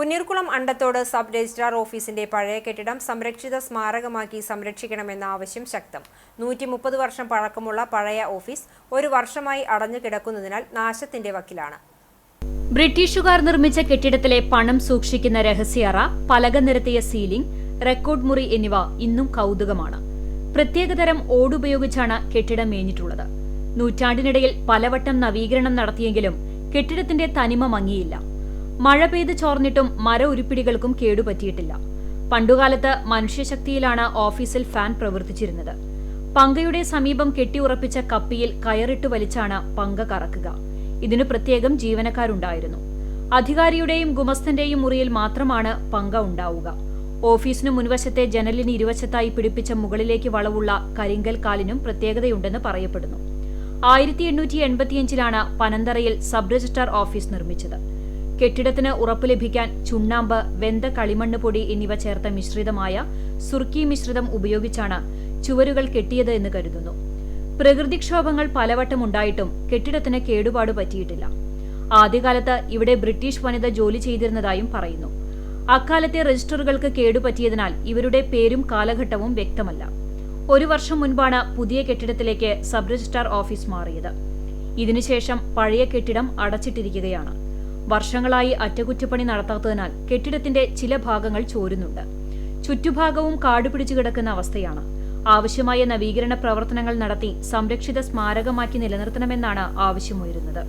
Punneerkulam Andathode sub registrar ഓഫീസിന്റെ പഴയ കെട്ടിടം സംരക്ഷിത സ്മാരകമാക്കി സംരക്ഷിക്കണമെന്ന ആവശ്യം ശക്തം. നൂറ്റി മുപ്പത് വർഷം പഴക്കമുള്ള പഴയ ഓഫീസ് ഒരു വർഷമായി അടഞ്ഞു കിടക്കുന്നതിനാൽ നാശത്തിന്റെ വക്കിലാണ്. ബ്രിട്ടീഷുകാർ നിർമ്മിച്ച കെട്ടിടത്തിലെ പണം സൂക്ഷിക്കുന്ന രഹസ്യറ പലക നിരത്തിയ സീലിംഗ് റെക്കോർഡ് മുറി എന്നിവ ഇന്നും കൗതുകമാണ്. പ്രത്യേകതരം ഓടുപയോഗിച്ചാണ് കെട്ടിടം മേഞ്ഞിട്ടുള്ളത്. നൂറ്റാണ്ടിനിടയിൽ പലവട്ടം നവീകരണം നടത്തിയെങ്കിലും കെട്ടിടത്തിന്റെ തനിമ മങ്ങിയില്ല. മഴ പെയ്ത് ചോർന്നിട്ടും മര ഉരുപ്പിടികൾക്കും കേടുപറ്റിയിട്ടില്ല. പണ്ടുകാലത്ത് മനുഷ്യശക്തിയിലാണ് ഓഫീസിൽ ഫാൻ പ്രവർത്തിച്ചിരുന്നത്. പങ്കയുടെ സമീപം കെട്ടിയുറപ്പിച്ച കപ്പിയിൽ കയറിട്ട് വലിച്ചാണ് പങ്ക കറക്കുക. ഇതിനു പ്രത്യേകം ജീവനക്കാരുണ്ടായിരുന്നു. അധികാരിയുടെയും ഗുമസ്തന്റെയും മുറിയിൽ മാത്രമാണ് പങ്ക ഉണ്ടാവുക. ഓഫീസിനു മുൻവശത്തെ ജനലിന് ഇരുവശത്തായി പിടിപ്പിച്ച മുകളിലേക്ക് വളവുള്ള കരിങ്കൽ കാലിനും പ്രത്യേകതയുണ്ടെന്ന് പറയപ്പെടുന്നു. ആയിരത്തി എണ്ണൂറ്റി എൺപത്തിയഞ്ചിലാണ് പനന്തറയിൽ സബ് രജിസ്ട്രാർ ഓഫീസ് നിർമ്മിച്ചത്. കെട്ടിടത്തിന് ഉറപ്പ് ലഭിക്കാൻ ചുണ്ണാമ്പ് വെന്ത കളിമണ്ണ് പൊടി എന്നിവ ചേർത്ത മിശ്രിതമായ സുർക്കി മിശ്രിതം ഉപയോഗിച്ചാണ് ചുവരുകൾ കെട്ടിയത് എന്ന് കരുതുന്നു. പ്രകൃതിക്ഷോഭങ്ങൾ പലവട്ടം ഉണ്ടായിട്ടും കെട്ടിടത്തിന് കേടുപാട് പറ്റിയിട്ടില്ല. ആദ്യകാലത്ത് ഇവിടെ ബ്രിട്ടീഷ് വനിത ജോലി ചെയ്തിരുന്നതായും പറയുന്നു. അക്കാലത്തെ രജിസ്റ്ററുകൾക്ക് കേടുപറ്റിയതിനാൽ ഇവരുടെ പേരും കാലഘട്ടവും വ്യക്തമല്ല. ഒരു വർഷം മുൻപാണ് പുതിയ കെട്ടിടത്തിലേക്ക് സബ് രജിസ്ട്രാർ ഓഫീസ് മാറിയത്. ഇതിനുശേഷം പഴയ കെട്ടിടം അടച്ചിട്ടിരിക്കുകയാണ്. വർഷങ്ങളായി അറ്റകുറ്റപ്പണി നടത്താത്തതിനാൽ കെട്ടിടത്തിന്റെ ചില ഭാഗങ്ങൾ ചോരുന്നുണ്ട്. ചുറ്റുഭാഗവും കാടുപിടിച്ചു കിടക്കുന്ന അവസ്ഥയാണ്. ആവശ്യമായ നവീകരണ പ്രവർത്തനങ്ങൾ നടത്തി സംരക്ഷിത സ്മാരകമാക്കി നിലനിർത്തണമെന്നാണ് ആവശ്യമുയരുന്നത്.